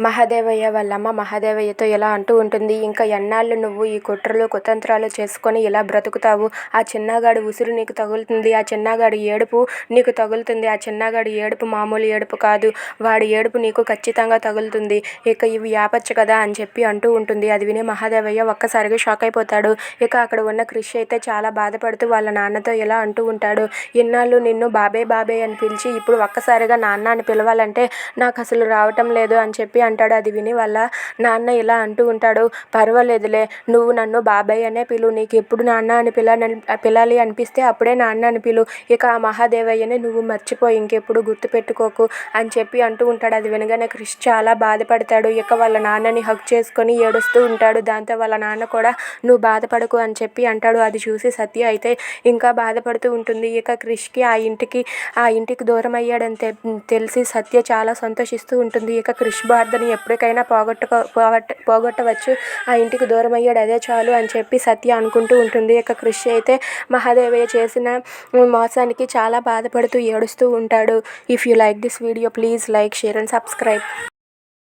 మహదేవయ్య వాళ్ళమ్మ మహదేవయ్యతో ఇలా అంటూ ఉంటుంది. ఇంకా ఎన్నాళ్ళు నువ్వు ఈ కుట్రలు కుతంత్రాలు చేసుకొని ఇలా బ్రతుకుతావు? ఆ చిన్నగాడి ఉసురు నీకు తగులుతుంది. ఆ చిన్నగాడి ఏడుపు నీకు తగులుతుంది. ఆ చిన్నగాడి ఏడుపు మామూలు ఏడుపు కాదు. వాడి ఏడుపు నీకు ఖచ్చితంగా తగులుతుంది. ఇక ఇవి ఆపచ్చు కదా అని చెప్పి అంటూ ఉంటుంది. అది విని మహాదేవయ్య ఒక్కసారిగా షాక్ అయిపోతాడు. ఇక అక్కడ ఉన్న కృషి అయితే చాలా బాధపడుతూ వాళ్ళ నాన్నతో ఇలా అంటూ ఉంటాడు. ఇన్నాళ్ళు నిన్ను బాబే బాబే అని పిలిచి ఇప్పుడు ఒక్కసారిగా నాన్న అని పిలవాలంటే నాకు అసలు రావటం లేదు అని చెప్పి అంటాడు. అది విని వాళ్ళ నాన్న ఇలా అంటూ ఉంటాడు. పర్వాలేదులే నువ్వు నన్ను బాబాయ్ అనే పిలు. నీకు ఎప్పుడు నాన్న అని పిల పిలాలి అనిపిస్తే అప్పుడే నాన్న అని పిలు. ఇక ఆ మహాదేవయ్యని నువ్వు మర్చిపోయి ఇంకెప్పుడు గుర్తుపెట్టుకోకు అని చెప్పి అంటూ ఉంటాడు. అది వినగానే క్రిష్ చాలా బాధపడతాడు. ఇక వాళ్ళ నాన్నని హక్ చేసుకొని ఏడుస్తూ ఉంటాడు. దాంతో వాళ్ళ నాన్న కూడా నువ్వు బాధపడకు అని చెప్పి అంటాడు. అది చూసి సత్య అయితే ఇంకా బాధపడుతూ ఉంటుంది. ఇక క్రిష్కి ఆ ఇంటికి ఆ ఇంటికి దూరం అయ్యాడని తెలిసి సత్య చాలా సంతోషిస్తూ ఉంటుంది. ఇక క్రిష్ బాధని ఎప్పటికైనా పోగొట్టుకో పోగొట్ట పోగొట్టవచ్చు. ఆ ఇంటికి దూరం అయ్యాడు అదే చాలు అని చెప్పి సత్య అనుకుంటూ ఉంటుంది. ఇక కృషి అయితే మహాదేవయ్య చేసిన మోసానికి చాలా బాధపడుతూ ఏడుస్తూ ఉంటాడు. If you like this video please like share and subscribe